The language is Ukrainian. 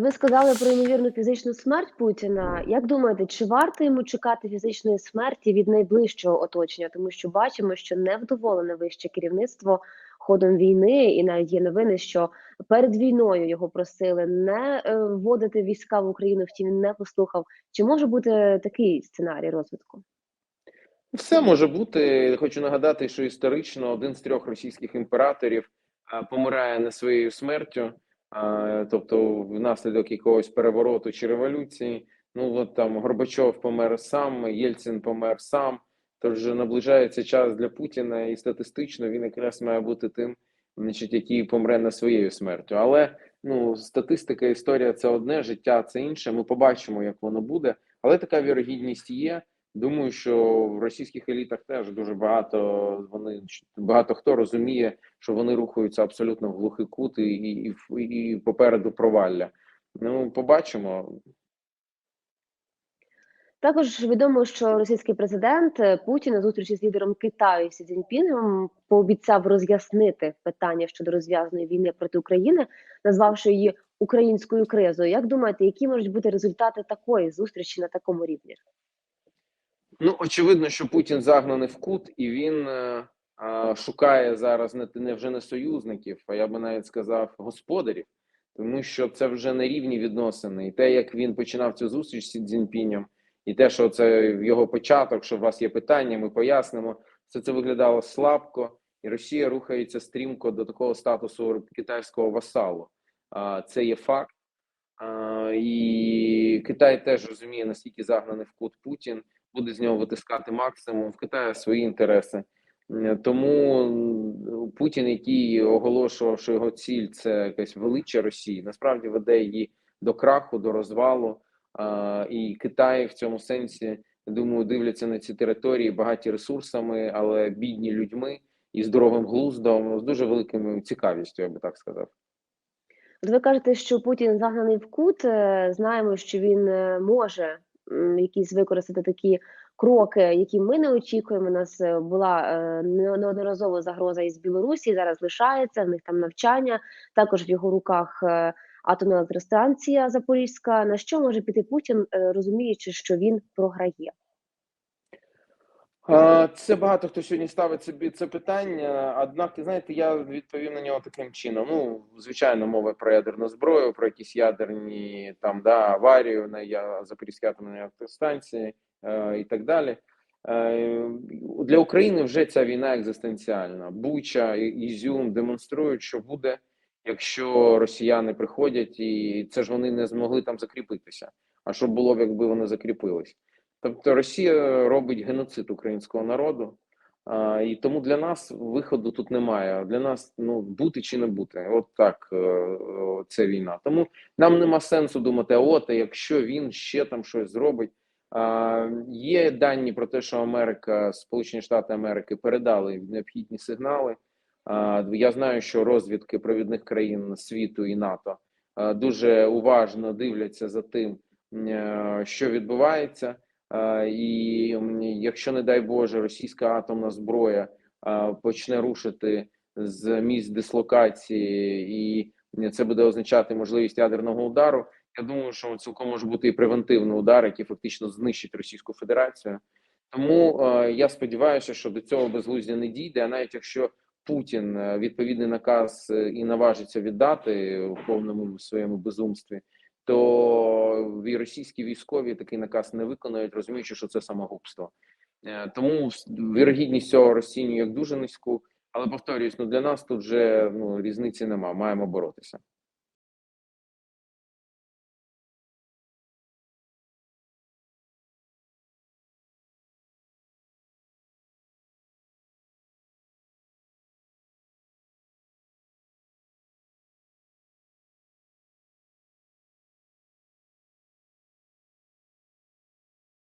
Ви сказали про ймовірну фізичну смерть Путіна. Як думаєте, чи варто йому чекати фізичної смерті від найближчого оточення? Тому що бачимо, що невдоволене вище керівництво ходом війни, і навіть є новини, що перед війною його просили не е, вводити війська в Україну, втім не послухав. Чи може бути такий сценарій розвитку? Все може бути. Хочу нагадати, що історично один з трьох російських імператорів помирає не своєю смертю, тобто внаслідок якогось перевороту чи революції. Ну от там Горбачов помер сам, Єльцин помер сам. Тож наближається час для Путіна, і статистично він якраз має бути тим, значить, який помре не своєю смертю. Але ну статистика, історія це одне, життя це інше. Ми побачимо, як воно буде. Але така вірогідність є. Думаю, що в російських елітах теж дуже багато вони багато хто розуміє, що вони рухаються абсолютно в глухий кут і, і, і, попереду провалля. Ну, побачимо. Також відомо, що російський президент е, Путін на зустрічі з лідером Китаю Сі Цзіньпіном пообіцяв роз'яснити питання щодо розв'язаної війни проти України, назвавши її українською кризою. Як думаєте, які можуть бути результати такої зустрічі на такому рівні? Ну, очевидно, що Путін загнаний в кут, і він е, шукає зараз не, не вже не союзників, а я би навіть сказав господарів, тому що це вже не рівні відносини. І те, як він починав цю зустріч з Сі Цзіньпінем, і те, що це його початок, що у вас є питання, ми пояснимо. Все це виглядало слабко, і Росія рухається стрімко до такого статусу китайського васалу. А, Це є факт. А, І Китай теж розуміє, наскільки загнаний в кут Путін буде з нього витискати максимум в Китаї свої інтереси. Тому Путін, який оголошував, що його ціль це якась велича Росії, насправді веде її до краху, до розвалу. І Китай в цьому сенсі думаю, дивляться на ці території багаті ресурсами, але бідні людьми і здоровим глуздом з дуже великою цікавістю, я би так сказав. От ви кажете, що Путін загнаний в кут. е, Знаємо, що він е, може якісь використати такі кроки, які ми не очікуємо. У нас е, була е, неодноразово загроза із Білорусі. Зараз лишається в них там навчання. Також в його руках е, атомна електростанція Запорізька. На що може піти Путін, розуміючи, що він програє? Це багато хто сьогодні ставить собі це питання. Однак, знаєте, я відповів на нього таким чином. Ну, звичайно, мова про ядерну зброю, про якісь ядерні там да аварію на Запорізькій атомній електростанції е, і так далі. Е, Для України вже ця війна екзистенціальна. Буча Ізюм демонструють, що буде, якщо росіяни приходять, і це ж вони не змогли там закріпитися. А що було б, якби вони закріпились? Тобто Росія робить геноцид українського народу, а, і тому для нас виходу тут немає. Для нас ну бути чи не бути. От так е, це війна. Тому нам нема сенсу думати, от якщо він ще там щось зробить. А, Є дані про те, що Америка, Сполучені Штати Америки передали необхідні сигнали. А, Я знаю, що розвідки провідних країн світу і НАТО а, дуже уважно дивляться за тим, е, що відбувається. Е, І якщо, не дай Боже, російська атомна зброя е, почне рушити з місць дислокації, і це буде означати можливість ядерного удару. Я думаю, що цілком може бути і превентивний удар, який фактично знищить Російську Федерацію. Тому е, я сподіваюся, що до цього безглуздя не дійде. А навіть якщо Путін відповідний наказ і наважиться віддати у повному своєму безумстві, то і російські військові такий наказ не виконують, розуміючи, що це самогубство. Е, Тому вірогідність цього розцінюю як дуже низьку. Але повторюсь, ну для нас тут вже ну різниці нема. Маємо боротися.